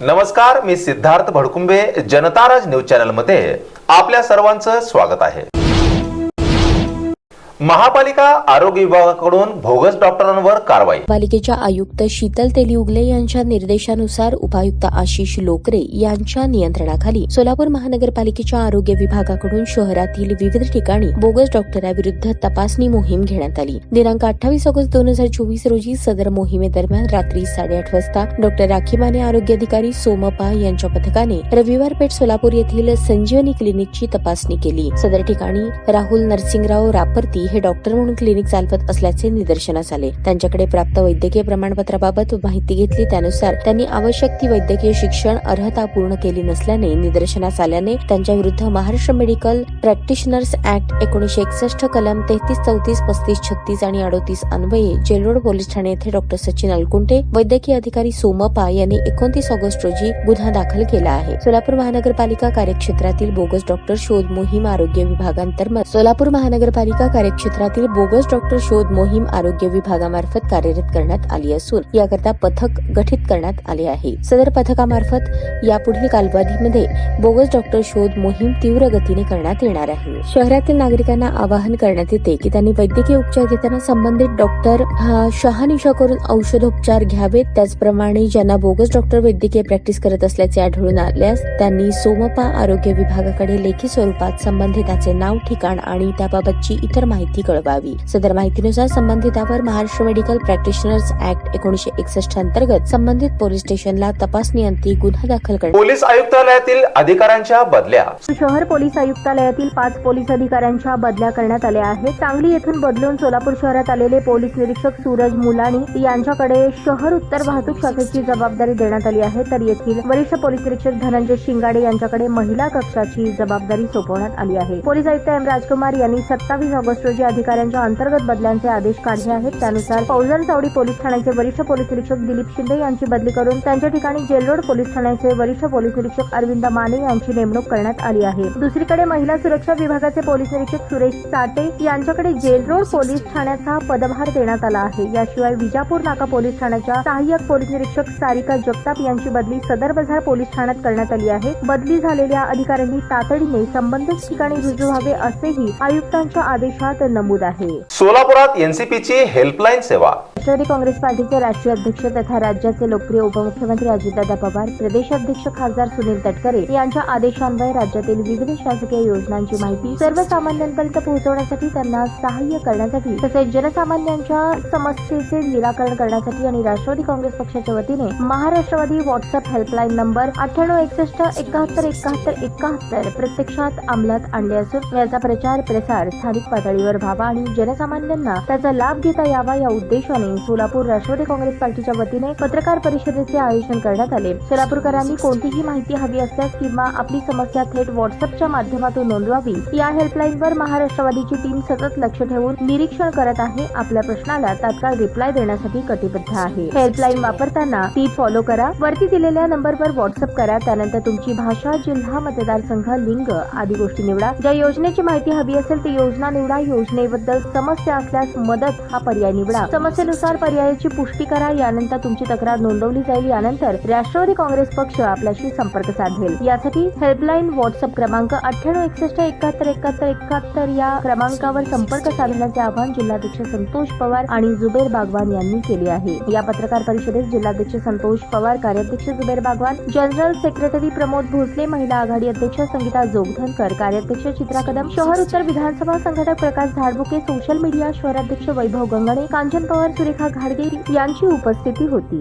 नमस्कार मी सिद्धार्थ भडकुंबे जनताराज न्यूज चॅनलमध्ये आपल्या सर्वांचं स्वागत आहे. महापालिका आरोग्य विभागाकडून भोगस डॉक्टरांवर कारवाई. पालिकेच्या आयुक्त शीतल तेलिउगले यांच्या निर्देशानुसार उपायुक्त आशिष लोकरे यांच्या नियंत्रणाखाली सोलापूर महानगरपालिकेच्या आरोग्य विभागाकडून शहरातील विविध ठिकाणी बोगस डॉक्टराविरुद्ध तपासणी मोहीम घेण्यात आली. दिनांक अठ्ठावीस ऑगस्ट दोन हजार चोवीस रोजी सदर मोहिमेदरम्यान रात्री साडेआठ वाजता डॉक्टर राखी माने आरोग्य अधिकारी सोमपा यांच्या पथकाने रविवार पेठ सोलापूर येथील संजीवनी क्लिनिकची तपासणी केली. सदर ठिकाणी राहुल नरसिंगराव रापर्ती हे डॉक्टर म्हणून क्लिनिक चालवत असल्याचे निदर्शनास आले. त्यांच्याकडे प्राप्त वैद्यकीय प्रमाणपत्राबाबत माहिती घेतली त्यानुसार त्यांनी आवश्यक ती वैद्यकीय शिक्षण अर्हता पूर्ण केली नसल्याने निदर्शनास आल्याने त्यांच्या विरुद्ध महाराष्ट्र मेडिकल प्रॅक्टिशनर्स ऍक्ट एकोणीशे एकसष्ट कलम तेहतीस चौतीस पस्तीस छत्तीस आणि अडोतीस अन्वये जेलरोड पोलीस ठाणे येथे डॉक्टर सचिन अलकुंटे वैद्यकीय अधिकारी सोमपा यांनी एकोणतीस ऑगस्ट रोजी गुन्हा दाखल केला आहे. सोलापूर महानगरपालिका कार्यक्षेत्रातील बोगस डॉक्टर शोध मोहीम आरोग्य विभागांतर्गत सोलापूर महानगरपालिका क्षेत्रातील बोगस डॉक्टर शोध मोहीम आरोग्य विभागामार्फत कार्यरत करण्यात आली असून याकरता पथक गठीत करण्यात आले आहे. सदर पथकामार्फत यापुढील कालावधीमध्ये बोगस डॉक्टर शोध मोहीम तीव्र गतीने करण्यात येणार आहे. शहरातील नागरिकांना आवाहन करण्यात येते की त्यांनी वैद्यकीय उपचार घेताना संबंधित डॉक्टर हा शहानिशा करून औषधोपचार घ्यावेत. त्याचप्रमाणे ज्यांना बोगस डॉक्टर वैद्यकीय प्रॅक्टिस करत असल्याचे आढळून आल्यास त्यांनी सोमपा आरोग्य विभागाकडे लेखी स्वरूपात संबंधिताचे नाव ठिकाण आणि त्याबाबतची इतर माहिती कळवावी. सदर माहितीनुसार संबंधितावर महाराष्ट्र मेडिकल प्रॅक्टिशनर्स ऍक्ट एकोणीशे एकसष्ट अंतर्गत संबंधित पोलीस स्टेशनला तपासणीअंती गुन्हा दाखल करण्यात पोलीस आयुक्तालयातील अधिकाऱ्यांच्या बदल्या. शहर पोलीस आयुक्तालयातील पाच पोलीस अधिकाऱ्यांच्या बदल्या करण्यात आल्या आहेत. सांगली येथून बदलून सोलापूर शहरात आलेले पोलीस निरीक्षक सूरज मुलानी यांच्याकडे शहर उत्तर वाहतूक शाखेची जबाबदारी देण्यात आली आहे. तर येथील वरिष्ठ पोलीस निरीक्षक धनंजय शिंगाडे यांच्याकडे महिला कक्षाची जबाबदारी सोपवण्यात आली आहे. पोलीस आयुक्त एम राजकुमार यांनी सत्तावीस ऑगस्ट रोजी अधिकाऱ्यांच्या अंतर्गत बदल्यांचे आदेश काढले आहेत त्यानुसार फौजन चौडी पोलीस ठाण्याचे वरिष्ठ पोलीस निरीक्षक दिलीप शिंदे यांची बदली करून त्यांच्या ठिकाणी जेलरोड पोलीस ठाण्याचे वरिष्ठ पोलीस निरीक्षक अरविंद माने यांची नेमणूक करण्यात आली आहे. दुसरीकडे महिला सुरक्षा विभागाचे पोलीस निरीक्षक सुरेश साटे यांच्याकडे जेलरोड पोलीस ठाण्याचा पदभार देण्यात आला आहे. याशिवाय विजापूर नाका पोलीस ठाण्याच्या सहाय्यक पोलीस निरीक्षक सारिका जगताप यांची बदली सदर बाजार पोलीस ठाण्यात करण्यात आली आहे. बदली झालेल्या अधिकाऱ्यांनी तातडीने संबंधित ठिकाणी रुजू व्हावे असेही आयुक्तांच्या आदेशात नमूद आहे. सोलापुरात एनसीपीची हेल्पलाईन सेवा. राष्ट्रवादी काँग्रेस पार्टीचे राष्ट्रीय अध्यक्ष तथा राज्याचे लोकप्रिय उपमुख्यमंत्री अजितदादा पवार प्रदेशाध्यक्ष खासदार सुनील तटकरे यांच्या आदेशान्वये राज्यातील विविध शासकीय योजनांची माहिती सर्वसामान्यांपर्यंत पोहोचवण्यासाठी त्यांना सहाय्य करण्यासाठी तसेच जनसामान्यांच्या समस्येचे निराकरण करण्यासाठी आणि राष्ट्रवादी काँग्रेस पक्षाच्या वतीने महाराष्ट्रवादी व्हॉट्सअप हेल्पलाईन नंबर अठ्ठ्याण्णव एकसष्ट एकाहत्तर एकाहत्तर एकाहत्तर प्रत्यक्षात अंमलात आणले असून याचा प्रचार प्रसार स्थानिक पातळीवर व्हावा आणि जनसामान्यांना त्याचा लाभ घेता यावा या उद्देशाने सोलापूर राष्ट्रवादी काँग्रेस पार्टीच्या वतीने पत्रकार परिषदेचे आयोजन करण्यात आले. सोलापूरकरांनी कोणतीही माहिती हवी असल्यास किंवा आपली समस्या थेट व्हॉट्सअपच्या माध्यमातून नोंदवावी. या हेल्पलाईनवर महाराष्ट्रवादीची टीम सतत लक्ष ठेवून निरीक्षण करत आहे. आपल्या प्रश्नाला तात्काळ रिप्लाय देण्यासाठी कटिबद्ध आहे. हेल्पलाईन वापरताना ती फॉलो करा. वरती दिलेल्या नंबरवर व्हॉट्सअप करा. त्यानंतर तुमची भाषा जिल्हा मतदारसंघ लिंग आदी गोष्टी निवडा. ज्या योजनेची माहिती हवी असेल ती योजना निवडा. योजनेबद्दल समस्या असल्यास मदत हा पर्याय निवडा. समस्येनुसार पर्यायाची पुष्टी करा यानंतर तुमची तक्रार नोंदवली जाईल यानंतर राष्ट्रवादी काँग्रेस पक्ष आपल्याशी संपर्क साधेल. यासाठी हेल्पलाईन व्हॉट्सअप क्रमांक अठ्ठ्याण्णव एकसष्ट एकाहत्तर एकाहत्तर एकाहत्तर या क्रमांकावर संपर्क साधण्याचे आवाहन जिल्हाध्यक्ष संतोष पवार आणि जुबेर बागवान यांनी केले आहे. या पत्रकार परिषदेत जिल्हाध्यक्ष संतोष पवार कार्याध्यक्ष जुबेर बागवान जनरल सेक्रेटरी प्रमोद भोसले महिला आघाडी अध्यक्ष संगीता जोगधनकर कार्याध्यक्ष चित्रा कदम शहर उत्तर विधानसभा संघटक प्रकाश विकास झाडबुके सोशल मीडिया शहराध्यक्ष वैभव गंगणे कांचन पवार सुरेखा घाडगे यांची उपस्थिती होती.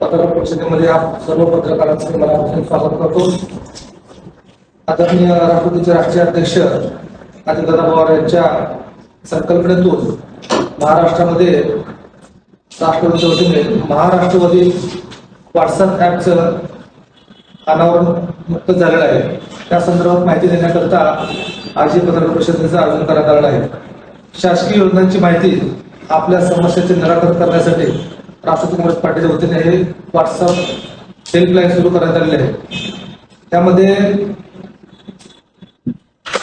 पत्रकार परिषदेमध्ये सर्व पत्रकारांचे मला स्वागत करतो. आदरणीय राष्ट्रपतीचे राष्ट्रीय अध्यक्ष अजितदादा पवार यांच्या संकल्पनेतून महाराष्ट्रामध्ये राष्ट्रपतीच्या वतीने महाराष्ट्रवादी व्हॉट्सअप ॲपचं अनावरण मुक्त झालेलं आहे. त्या संदर्भात माहिती देण्याकरता आज ही पत्रकार परिषदेचं आयोजन करण्यात आलेलं आहे. शासकीय योजनांची माहिती आपल्या समस्येचे निराकरण करण्यासाठी राष्ट्रवादी काँग्रेस पार्टीच्या वतीने हे व्हॉट्सअप हेल्पलाईन सुरू करण्यात आलेले आहे. त्यामध्ये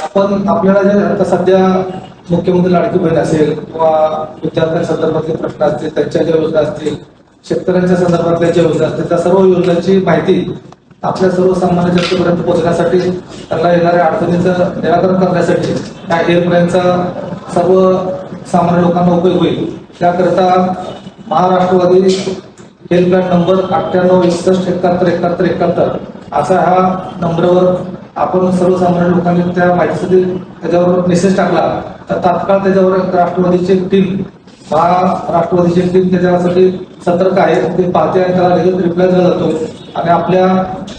आपण आपल्याला जे आता सध्या मुख्यमंत्री लाडकी बहीण असेल किंवा विद्यार्थ्यांसंदर्भातले प्रश्न असतील त्यांच्या ज्या योजना असतील शेतकऱ्यांच्या संदर्भातल्या ज्या योजना असतील त्या सर्व योजनांची माहिती आपल्या सर्वसामान्य जनतेपर्यंत पोहोचण्यासाठी त्यांना येणाऱ्या अडचणीचं निराकरण करण्यासाठी या हेल्पलाईनचा सर्व सामान्य लोकांना उपयोग होईल. त्याकरिता महाराष्ट्रवादी हेल्पलाईन नंबर अठ्ठ्याण्णव एकसष्ट एकाहत्तर एकाहत्तर एकाहत्तर असा हा नंबरवर आपण सर्वसामान्य लोकांनी त्या माहितीसाठी त्याच्यावर मेसेज टाकला तर तात्काळ त्याच्यावर राष्ट्रवादीची एक टीम महाराष्ट्रवादीची टीम त्याच्यासाठी सतर्क आहे. ते पाहते आणि त्याला लगेच रिप्लाय दिला जातो आणि आपल्या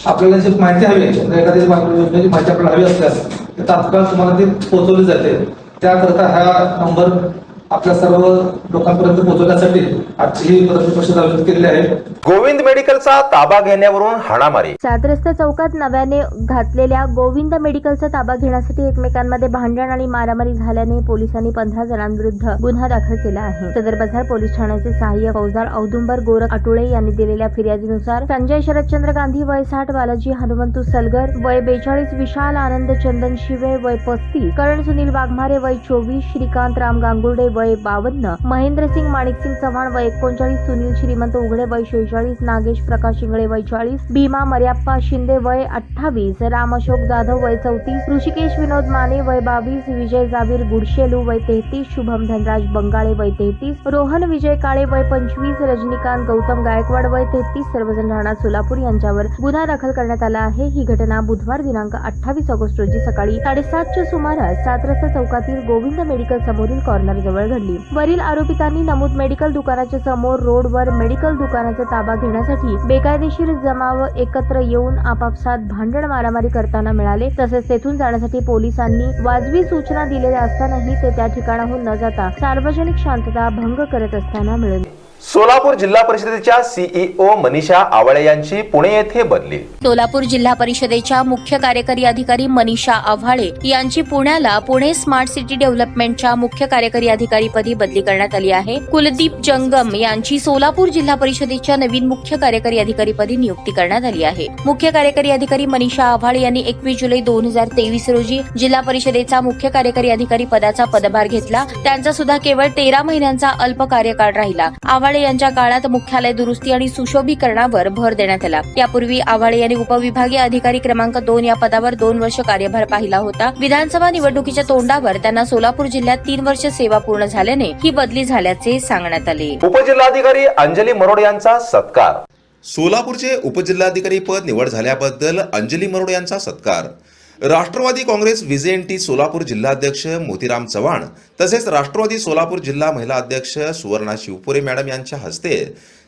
आपल्याला जी माहिती हवी आहे माहिती योजनेची माहिती आपल्याला हवी असल्यास तात्काळ तुम्हाला ती पोहोचवली जाते. त्याकरता हा नंबर आपल्या सर्व लोकांपर्यंत पोहोचवण्यासाठी आजची ही पत्रकार परिषद आयोजित केलेली आहे. गोविंद मेडिकलचा ताबा घेण्यावरून हाणामारी. सात रस्ता चौकात नव्याने घातलेल्या गोविंद मेडिकलचा ताबा घेण्यासाठी एकमेकांमध्ये भांडण आणि मारामारी झाल्याने पोलिसांनी पंधरा जणांविरुद्ध गुन्हा दाखल केला आहे. सदर बाजार पोलीस ठाण्याचे सहाय्यक फौजदार औदुंबर गोरख आटुळे यांनी दिलेल्या फिर्यादीनुसार संजय शरदचंद्र गांधी वय साठ बालाजी हनुमंतू सलगर वय बेचाळीस विशाल आनंद चंदन शिवे वय पस्तीस करण सुनील वाघमारे वय चोवीस श्रीकांत राम गांगुर्डे वय बावन्न महेंद्रसिंग माणिकसिंग चव्हाण वय एकोणचाळीस सुनील श्रीमंत उघडे वय शेहेचाळीस नागेश प्रकाश इंगळे वय चाळीस भीमा मर्याप्पा शिंदे वय अठ्ठावीस राम अशोक जाधव वय चौतीस ऋषिकेश विनोद माने वय बावीस विजय जावीर गुडशेलू वय तेहतीस शुभम धनराज बंगाळे वय तेहतीस रोहन विजय काळे वय पंचवीस रजनीकांत गौतम गायकवाड वय तेहतीस सर्वजण राहणार सोलापूर यांच्यावर गुन्हा दाखल करण्यात आला आहे. ही घटना बुधवार दिनांक अठ्ठावीस ऑगस्ट रोजी सकाळी साडेसातच्या सुमारास सातरस्ता चौकातील गोविंद मेडिकल समोरील कॉर्नर जवळ घडली. वरील आरोपितांनी नमूद मेडिकल दुकानाच्या समोर रोडवर मेडिकल दुकानाचा ताबा घेण्यासाठी बेकायदेशीर जमाव एकत्र येऊन आपापसात भांडण मारामारी करताना मिळाले. तसेच तेथून जाण्यासाठी पोलिसांनी वाजवी सूचना दिलेल्या असतानाही ते त्या ठिकाणाहून न जाता सार्वजनिक शांतता भंग करत असताना मिळाले. सोलापूर जिल्हा परिषदेच्या सीईओ मनीषा आवळे यांची पुणे येथे बदली. सोलापूर जिल्हा परिषदेच्या मुख्य कार्यकारी अधिकारी मनीषा आव्हाळे यांची पुण्याला पुणे स्मार्ट सिटी डेव्हलपमेंटच्या मुख्य कार्यकारी अधिकारी पदी बदली करण्यात आली आहे. कुलदीप जंगम यांची सोलापूर जिल्हा परिषदेच्या नवीन मुख्य कार्यकारी अधिकारी पदी नियुक्ती करण्यात आली आहे. मुख्य कार्यकारी अधिकारी मनीषा आव्हाळे यांनी एकवीस जुलै दोन हजार तेवीस रोजी जिल्हा परिषदेचा मुख्य कार्यकारी अधिकारी पदाचा पदभार घेतला. त्यांचा सुद्धा केवळ तेरा महिन्यांचा अल्प कार्यकाळ राहिला. आव्हाळे यांच्या काळात मुख्यालय दुरुस्ती आणि सुशोभीकरणावर भर देण्यात आला. यापूर्वी आव्हाळे यांनी उपविभागीय अधिकारी क्रमांक दोन या पदावर दोन वर्ष कार्यभार पाहिला होता. विधानसभा निवडणुकीच्या तोंडावर त्यांना सोलापूर जिल्ह्यात तीन वर्ष सेवा पूर्ण झाल्याने ही बदली झाल्याचे सांगण्यात आले. उपजिल्हाधिकारी अंजली मरोड यांचा सत्कार. सोलापूरचे उपजिल्हाधिकारी पद निवड झाल्याबद्दल अंजली मरोड यांचा सत्कार. राष्ट्रवादी काँग्रेस व्हीजेएनटी सोलापूर जिल्हाध्यक्ष मोतीराम चव्हाण तसेच राष्ट्रवादी सोलापूर जिल्हा महिला अध्यक्ष सुवर्णा शिवपुरे मॅडम यांच्या हस्ते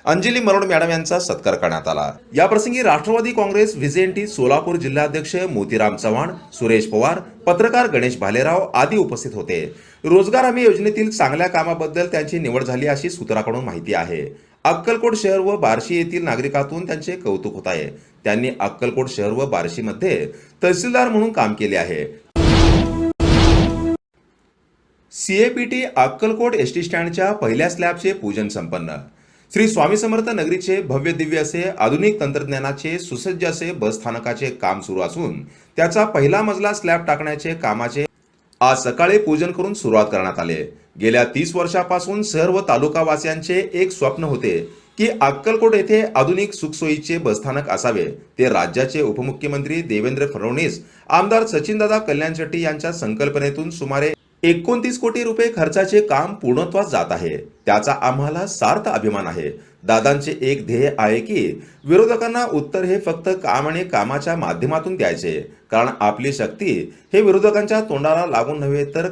अंजली मरोड मॅडम यांचा सत्कार करण्यात आला. याप्रसंगी राष्ट्रवादी काँग्रेस व्हीजेएनटी सोलापूर जिल्हाध्यक्ष मोतीराम चव्हाण सुरेश पवार पत्रकार गणेश भालेराव आदी उपस्थित होते. रोजगार हमी योजनेतील चांगल्या कामाबद्दल त्यांची निवड झाली अशी सूत्राकडून माहिती आहे. अक्कलकोट शहर व बार्शी येथील नागरिकातून त्यांचे कौतुक होत आहे. त्यांनी अक्कलकोट शहर व बार्शीमध्ये तहसीलदार म्हणून काम केले आहे. सीएपीटी अक्कलकोट एस टी स्टँडच्या पहिल्या स्लॅबचे पूजन संपन्न. श्री स्वामी समर्थ नगरीचे भव्य दिव्य असे आधुनिक तंत्रज्ञानाचे सुसज्ज असे बस स्थानकाचे काम सुरू असून त्याचा पहिला मजला स्लॅब टाकण्याचे कामाचे आज सकाळी पूजन करून सुरुवात करण्यात आले. गेल्या तीस वर्षापासून सर्व तालुकावासियांचे एक स्वप्न होते की अक्कलकोट येथे आधुनिक सुखसोयीचे बसस्थानक असावे. ते राज्याचे उपमुख्यमंत्री देवेंद्र फडणवीस आमदार सचिनदादा कल्याण शेट्टी यांच्या संकल्पनेतून सुमारे एकोणतीस कोटी रुपये खर्चाचे काम पूर्णत्वास जात आहे. त्याचा आम्हाला सार्थ अभिमान आहे. दादांचे एक ध्येय आहे की विरोधकांना उत्तर हे फक्त काम आणि कामाच्या माध्यमातून द्यायचे. कारण आपली शक्ती हे विरोधकांच्या तोंडाला लागून नव्हे तर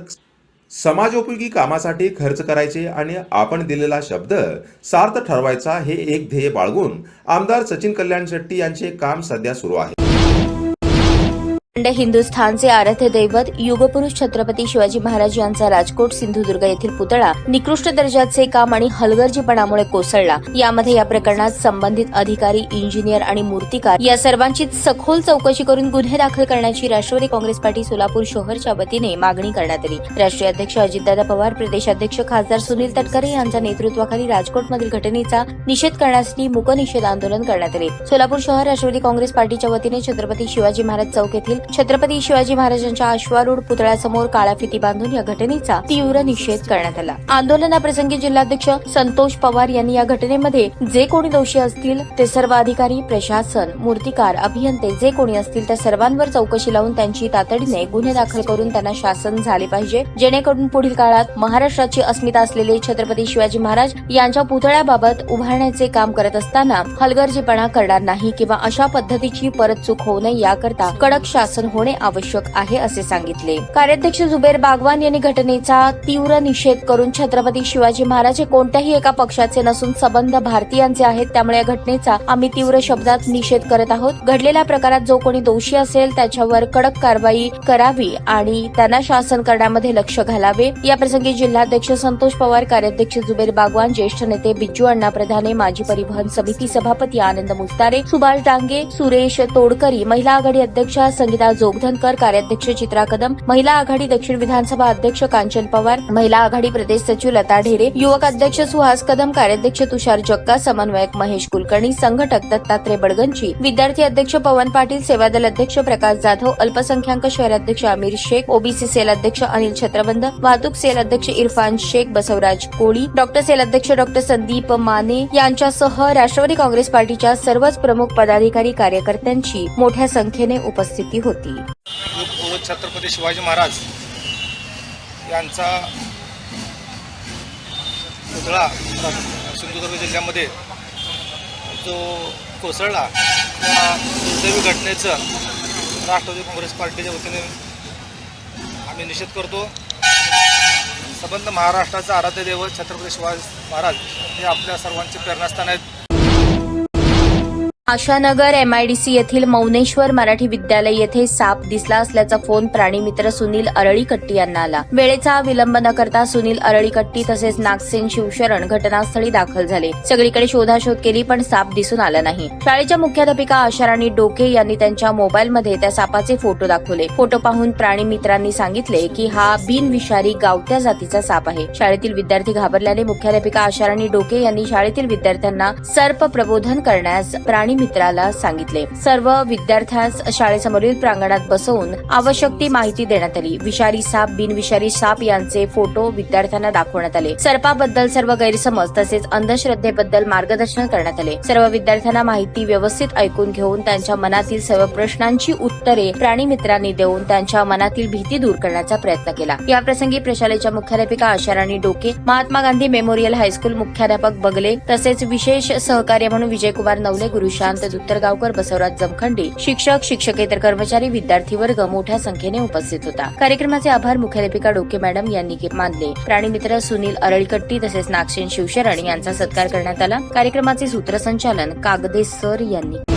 समाजोपयोगी कामासाठी खर्च करायचे आणि आपण दिलेला शब्द सार्थ ठरवायचा हे एक ध्येय बाळगून आमदार सचिन कल्याण शेट्टी यांचे काम सध्या सुरू आहे. अखंड हिंदुस्थानचे आराध्य दैवत युगपुरुष छत्रपती शिवाजी महाराज यांचा राजकोट सिंधुदुर्ग येथील पुतळा निकृष्ट दर्जाचे काम आणि हलगर्जीपणामुळे कोसळला. यामध्ये या प्रकरणात संबंधित अधिकारी इंजिनियर आणि मूर्तिकार या सर्वांची सखोल चौकशी करून गुन्हे दाखल करण्याची राष्ट्रवादी काँग्रेस पार्टी सोलापूर शहरच्या वतीने मागणी करण्यात आली. राष्ट्रीय अध्यक्ष अजितदादा पवार प्रदेशाध्यक्ष खासदार सुनील तटकरे यांच्या नेतृत्वाखाली राजकोटमधील घटनेचा निषेध करण्यासाठी मूकनिषेध आंदोलन करण्यात आले. सोलापूर शहर राष्ट्रवादी काँग्रेस पार्टीच्या वतीने छत्रपती शिवाजी महाराज चौक येथील छत्रपती शिवाजी महाराजांच्या अश्वारूढ पुतळ्यासमोर काळ्या फिती बांधून या घटनेचा तीव्र निषेध करण्यात आला. आंदोलनाप्रसंगी जिल्हाध्यक्ष संतोष पवार यांनी या घटनेमध्ये जे कोणी दोषी असतील ते सर्व अधिकारी प्रशासन मूर्तिकार अभियंते जे कोणी असतील त्या सर्वांवर चौकशी लावून त्यांची तातडीने गुन्हे दाखल करून त्यांना शासन झाले पाहिजे. जेणेकरून पुढील काळात महाराष्ट्राची अस्मिता असलेले छत्रपती शिवाजी महाराज यांच्या पुतळ्याबाबत उभारण्याचे काम करत असताना हलगर्जीपणा करणार नाही किंवा अशा पद्धतीची परत चूक होऊ नये याकरता कडक शासन होणे आवश्यक आहे असे सांगितले. कार्याध्यक्ष जुबेर बागवान यांनी घटनेचा तीव्र निषेध करून छत्रपती शिवाजी महाराज हे कोणत्याही एका पक्षाचे नसून संबंध भारतीयांचे आहेत त्यामुळे या घटनेचा आम्ही तीव्र शब्दात निषेध करत आहोत. घडलेल्या प्रकारात जो कोणी दोषी असेल त्याच्यावर कडक कारवाई करावी आणि त्यांना शासन करण्यामध्ये लक्ष घालावे. याप्रसंगी जिल्हाध्यक्ष संतोष पवार कार्याध्यक्ष जुबेर बागवान ज्येष्ठ नेते बिज्जू अण्णा प्रधाने माजी परिवहन समिती सभापती आनंद मुस्तारे सुभाष डांगे सुरेश तोडकरी महिला आघाडी अध्यक्षा संगीता जोगधनकर कार्याध्यक्ष चित्रा कदम महिला आघाडी दक्षिण विधानसभा अध्यक्ष कांचन पवार महिला आघाडी प्रदेश सचिव लता ढेरे युवक अध्यक्ष सुहास कदम कार्याध्यक्ष तुषार जक्का समन्वयक महेश कुलकर्णी संघटक दत्तात्रय बडगंची विद्यार्थी अध्यक्ष पवन पाटील सेवादल अध्यक्ष प्रकाश जाधव अल्पसंख्याक शहराध्यक्ष आमिर शेख ओबीसी सेल अध्यक्ष अनिल छत्रबंद वाहतूक सेल अध्यक्ष इरफान शेख बसवराज कोळी डॉक्टर सेल अध्यक्ष डॉक्टर संदीप माने यांच्यासह राष्ट्रवादी काँग्रेस पार्टीच्या सर्वच प्रमुख पदाधिकारी कार्यकर्त्यांची मोठ्या संख्येने उपस्थिती होती. होती. छत्रपती शिवाजी महाराज यांचा पुतळा सिंधुदुर्ग जिल्ह्यामध्ये जो कोसळला त्या दुर्दैवी घटनेचं राष्ट्रवादी काँग्रेस पार्टीच्या वतीने आम्ही निषेध करतो. संबंध महाराष्ट्राचा आराध्य देव छत्रपती शिवाजी महाराज हे आपल्या सर्वांचे प्रेरणास्थान आहेत. आशानगर एमआयडीसी येथील मौनेश्वर मराठी विद्यालय येथे साप दिसला असल्याचा फोन प्राणीमित्र सुनील अरळीकट्टी यांना आला. वेळेचा विलंब न करता सुनील अरळीकट्टी तसेच नागसेन शिवशरण घटनास्थळी दाखल झाले. सगळीकडे शोधाशोध केली पण साप दिसून आला नाही. शाळेच्या मुख्याध्यापिका आशाराणी डोके यांनी त्यांच्या मोबाईलमध्ये त्या सापाचे फोटो दाखवले. फोटो पाहून प्राणी मित्रांनी सांगितले की हा बिनविषारी गावत्या जातीचा साप आहे. शाळेतील विद्यार्थी घाबरल्याने मुख्याध्यापिका आशाराणी डोके यांनी शाळेतील विद्यार्थ्यांना सर्प प्रबोधन करण्यास प्राणी मित्राला सांगितले. सर्व विद्यार्थ्यांस शाळेसमोरील प्रांगणात बसवून आवश्यक ती माहिती देण्यात आली. विषारी साप बिनविषारी साप यांचे फोटो विद्यार्थ्यांना दाखवण्यात आले. सर्पाबद्दल सर्व गैरसमज तसेच अंधश्रद्धेबद्दल मार्गदर्शन करण्यात आले. सर्व विद्यार्थ्यांना माहिती व्यवस्थित ऐकून घेऊन त्यांच्या मनातील सर्व प्रश्नांची उत्तरे प्राणी मित्रांनी देऊन त्यांच्या मनातील भीती दूर करण्याचा प्रयत्न केला. या प्रसंगी प्रशालेच्या मुख्याध्यापिका आशाराणी डोके महात्मा गांधी मेमोरियल हायस्कूल मुख्याध्यापक बगले तसेच विशेष सहकार्य म्हणून विजयकुमार नवले शांत दुत्तरगावकर बसवराज जमखंडी शिक्षक शिक्षकेतर कर्मचारी विद्यार्थी वर्ग मोठ्या संख्येने उपस्थित होता. कार्यक्रमाचे आभार मुख्याध्यापिका डोके मॅडम यांनी मानले. प्राणीमित्र सुनील अरळीकट्टी तसेच नागसेन शिवशरण यांचा सत्कार करण्यात आला. कार्यक्रमाचे सूत्रसंचालन कागदे सर यांनी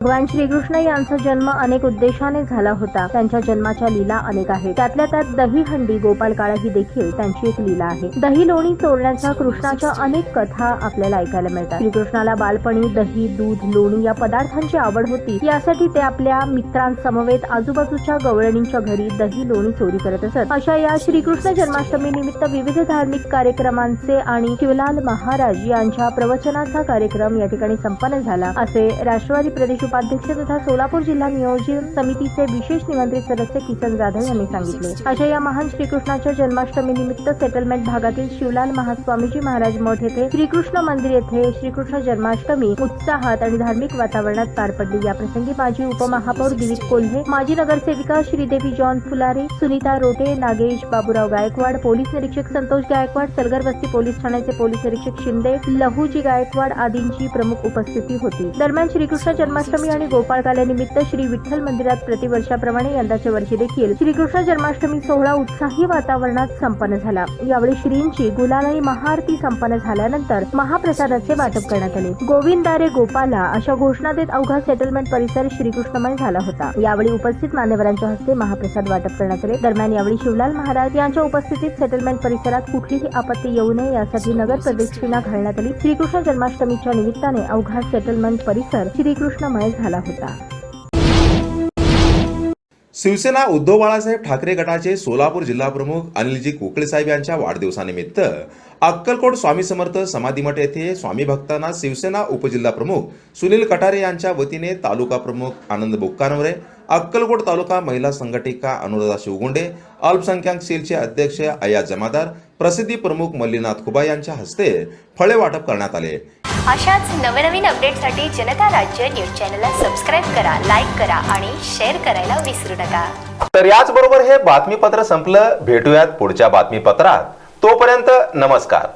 भगवान श्रीकृष्ण यांचा जन्म अनेक उद्देशाने झाला होता. त्यांच्या जन्माच्या लीला अनेक आहेत. त्यातल्या त्यात दही हंडी गोपाल काळा ही देखील त्यांची एक लीला आहे. दही लोणी चोरण्याच्या कृष्णाच्या अनेक कथा आपल्याला ऐकायला मिळतात. श्रीकृष्णाला बालपणी दही दूध लोणी या पदार्थांची आवड होती. यासाठी ते आपल्या मित्रांसमवेत आजूबाजूच्या गवळणींच्या घरी दही लोणी चोरी करत असत. अशा या श्रीकृष्ण जन्माष्टमी निमित्त विविध धार्मिक कार्यक्रमांचे आणि शिवलाल महाराज यांच्या प्रवचनाचा कार्यक्रम या ठिकाणी संपन्न झाला. असे राष्ट्रवादी प्रदेश उपाध्यक्ष तथा सोलापूर जिल्हा नियोजन समितीचे विशेष निमंत्रित सदस्य किसन जाधव यांनी सांगितले. अशा या महान श्रीकृष्णाच्या जन्माष्टमी निमित्त सेटलमेंट भागातील शिवलाल महास्वामीजी महाराज मठ येथे श्रीकृष्ण मंदिर येथे श्रीकृष्ण जन्माष्टमी उत्साहात आणि धार्मिक वातावरणात पार पडली. या प्रसंगी माजी उपमहापौर दिलीप कोल्हे माजी नगरसेविका श्रीदेवी जॉन फुलारे सुनीता रोटे नागेश बाबूराव गायकवाड पोलीस निरीक्षक संतोष गायकवाड सलगर वस्ती पोलीस ठाण्याचे पोलीस निरीक्षक शिंदे लहूजी गायकवाड आदींची प्रमुख उपस्थिती होती. दरम्यान श्रीकृष्ण जन्माष्टमी जन्माष्टमी आणि गोपाळकाल्यानिमित्त श्री विठ्ठल मंदिरात प्रतिवर्षाप्रमाणे यंदाच्या वर्षी देखील श्रीकृष्ण जन्माष्टमी सोहळा उत्साही वातावरणात संपन्न झाला. यावेळी श्रींची गुलाल आणि महाआरती संपन्न झाल्यानंतर महाप्रसादाचे वाटप करण्यात आले. गोविंदारे गोपाला अशा घोषणा देत अवघा सेटलमेंट परिसर श्रीकृष्णमय झाला होता. यावेळी उपस्थित मान्यवरांच्या हस्ते महाप्रसाद वाटप करण्यात आले. दरम्यान यावेळी शिवलाल महाराज यांच्या उपस्थितीत सेटलमेंट परिसरात कुठलीही आपत्ती येऊ नये यासाठी नगर प्रदक्षिणा घालण्यात आली. श्रीकृष्ण जन्माष्टमीच्या निमित्ताने अवघा सेटलमेंट परिसर श्रीकृष्णमय झाला होता. शिवसेना उद्धव बाळासाहेब ठाकरे गटाचे सोलापूर जिल्हा प्रमुख अनिलजी कुकळे साहेब यांच्या वाढदिवसानिमित्त अक्कलकोट स्वामी समर्थ समाधीमठ येथे स्वामी भक्तांना शिवसेना उपजिल्हा प्रमुख सुनील कटारे यांच्या वतीने तालुका प्रमुख आनंद बोक्कानवरे अक्कलकोट तालुका महिला संघटिका अनुराधा शिवगुंडे अल्पसंख्याक सेलचे अध्यक्ष अया जमादार प्रसिद्धी प्रमुख मल्लीनाथ खुबा यांच्या हस्ते फळे वाटप करण्यात आले. अशाच नवनवीन अपडेटसाठी जनता राज्य न्यूज चॅनलला सबस्क्राईब करा लाईक करा आणि शेअर करायला विसरू नका. तर याचबरोबर हे बातमीपत्र संपलं. भेटूयात पुढच्या बातमीपत्रात. तोपर्यंत नमस्कार.